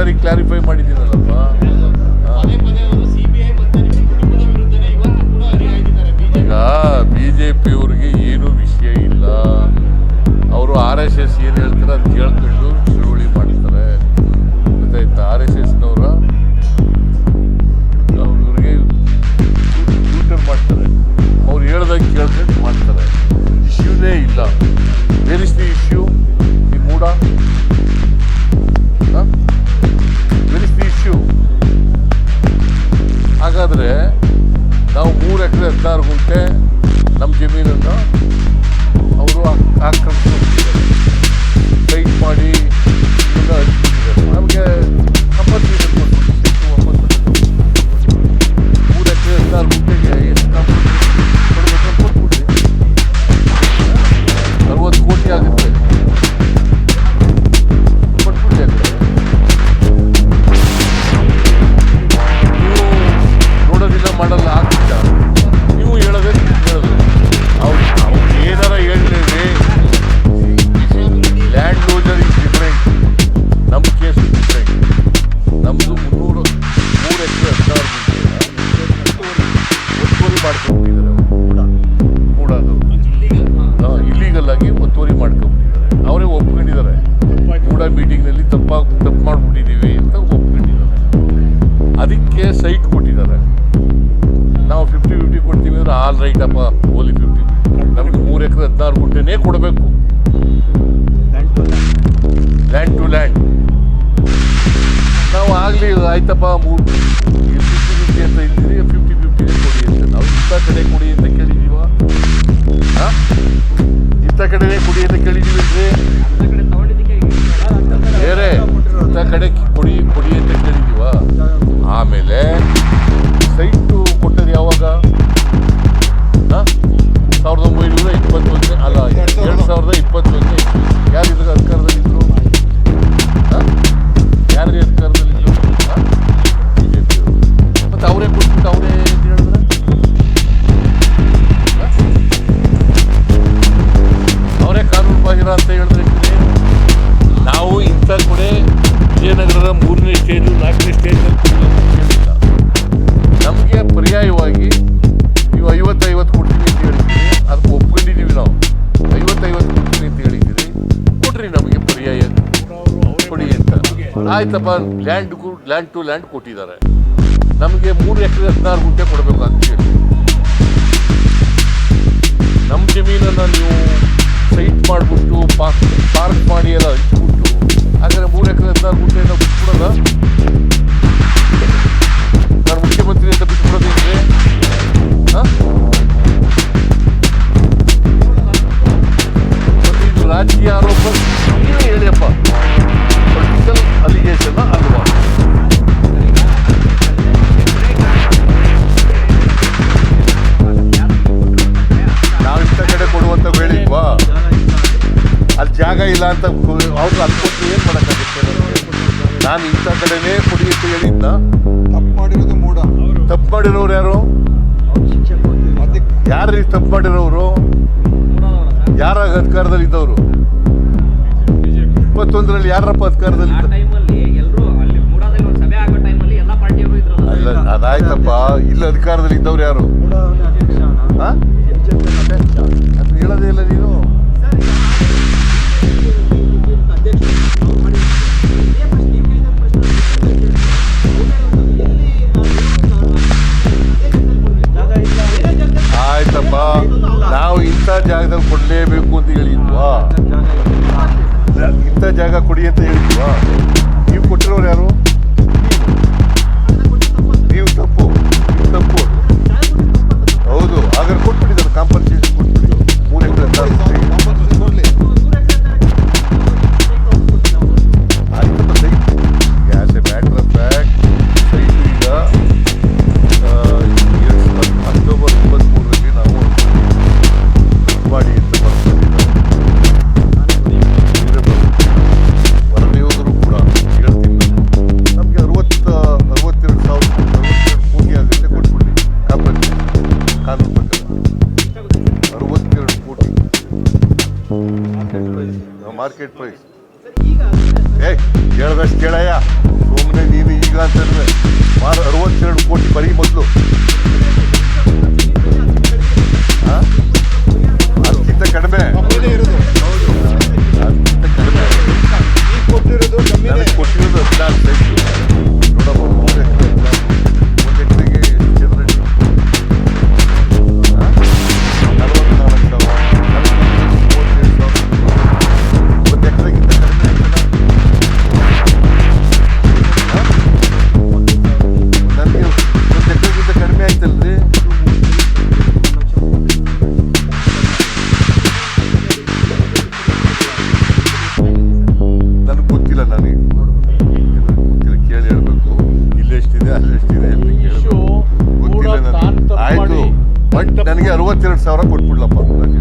ಸಾರಿ clarify ಮಾಡಿದ್ದೀನಲ್ಲಪ್ಪ ಈಗ B J ಪಿಯವ್ರಿಗೆ ಏನೂ ವಿಷಯ ಇಲ್ಲ. ಅವರು ಆರ್ ಎಸ್ ಎಸ್ ಏನು ಹೇಳ್ತಾರೆ ಅದು ಕೇಳ್ಕೊಂಡು ಚಳುವಳಿ ಮಾಡ್ತಾರೆ. ಗೊತ್ತಾಯ್ತಾ? ಆರ್ ಎಸ್ ಎಸ್ನವರ ಅವ್ರಿಗೆ ಟ್ಯೂಟರ್ ಮಾಡ್ತಾರೆ. ಅವ್ರು ಹೇಳ್ದಾಗ ಕೇಳ್ಕೊಂಡು ಮಾಡ್ತಾರೆ. ಇಶ್ಯೂನೇ ಇಲ್ಲ. ವೇರ್ ಇಸ್ ದಿ ಇಶ್ಯೂ ಈ ಮೂಡ. ಹಾಗಾದರೆ ನಾವು ಮೂರು ಎಕರೆ ಹದಿನಾರು ಗುಂಟೆ ನಮ್ಮ ಜಮೀನನ್ನು ಅವರು ಆಕ್ರಮಿಸ್ಕೊಂಡಿದ್ದಾರೆ. ಟೈಟ್ ಮಾಡಿ ಹಂಚ್ಬಿಟ್ಟಿದ್ದಾರೆ ನಮಗೆ ಕಂಪಲ್ಸೇಷನ್ ಮೀಟಿಂಗ್ನಲ್ಲಿ ತಪ್ಪಾಗಿ ತಪ್ಪು ಮಾಡ್ಬಿಟ್ಟಿದ್ದೀವಿ ಅಂತ ಒಪ್ಕೊಂಡಿದ್ದಾರೆ. ಅದಕ್ಕೆ ಸೈಟ್ ಕೊಟ್ಟಿದ್ದಾರೆ. ನಾವು ಫಿಫ್ಟಿ ಫಿಫ್ಟಿ ಕೊಡ್ತೀವಿ ಅಂದ್ರೆ ಆಲ್ ರೈಟ್ ಅಪ್ಪ ಓಲಿ ಫಿಫ್ಟಿ ನಮಗೆ ಮೂರು ಎಕರೆ ಹದಿನಾರು ಗುಂಟೆನೇ ಕೊಡಬೇಕು. ಲ್ಯಾಂಡ್ ಟು ಲ್ಯಾಂಡ್ ನಾವು ಆಗಲಿ ಆಯ್ತಪ್ಪ ಮೂರು ಫಿಫ್ಟಿ ಫಿಫ್ಟಿ ಅಂತ ಇದ್ದೀವಿ ಫಿಫ್ಟಿ ಆಯ್ತಪ್ಪ ಲ್ಯಾಂಡ್ ಲ್ಯಾಂಡ್ ಟು ಲ್ಯಾಂಡ್ ಕೊಟ್ಟಿದ್ದಾರೆ. ನಮಗೆ ಮೂರು ಎಕರೆ ಹದಿನಾರು ಗುಂಟೆ ಕೊಡಬೇಕು ಅಂತ ಅಲ್ಲಿ ಇಲ್ಲ ಅಂತ ಅವ್ರು ಅನ್ಕೊಟ್ಟು ಏನು ಮಾಡೋಕ್ಕಾಗುತ್ತೆ? ನಾನು ಇಂಥ ಕಡೆನೇ ಕೊಡಿ ಅಂತ ಹೇಳಿದ್ನ. ತಪ್ಪು ಮಾಡಿರೋದು ಮೂಡ ತಪ್ಪು ಮಾಡಿರೋರು ಯಾರು? ಯಾರು ತಪ್ಪು ಮಾಡಿರೋರು? ಯಾರ ಅಧಿಕಾರದಲ್ಲಿ ಇದ್ದವರು ಇಪ್ಪತ್ತೊಂದರಲ್ಲಿ ಯಾರಪ್ಪ ಅಧಿಕಾರದಲ್ಲಿ ಅಲ್ಲಿ ಅಲ್ಲ ಅದಾಯ್ತಪ್ಪ. ಇಲ್ಲಿ ಅಧಿಕಾರದಲ್ಲಿ ಇದ್ದವ್ರು ಯಾರು? ಹೇಳೋದೇ ಇಲ್ಲ ನೀನು. ನಾವು ಇಂಥ ಜಾಗದಲ್ಲಿ ಕೊಡಲೇಬೇಕು ಅಂತ ಹೇಳಿದ್ವಾ? ಇಂಥ ಜಾಗ ಕೊಡಿ ಅಂತ ಹೇಳಿದ್ವಾ? ನೀವು ಕೊಟ್ಟಿರೋರು ಯಾರು? ಮಾರ್ಕೆಟ್ ಪ್ರೈಸ್ ಏ ಕೇಳ್ದಷ್ಟು ಕೇಳಯ್ಯ. ಈಗ ಅಂತಂದ್ರೆ ಸುಮಾರು ಅರವತ್ತೆರಡು ಕೋಟಿ ಬರೀ ಮೊದಲು. ನನಗೆ ಅರವತ್ತೆರಡು ಸಾವಿರ ಕೊಟ್ಬಿಡ್ಲಪ್ಪ. ನನಗೆ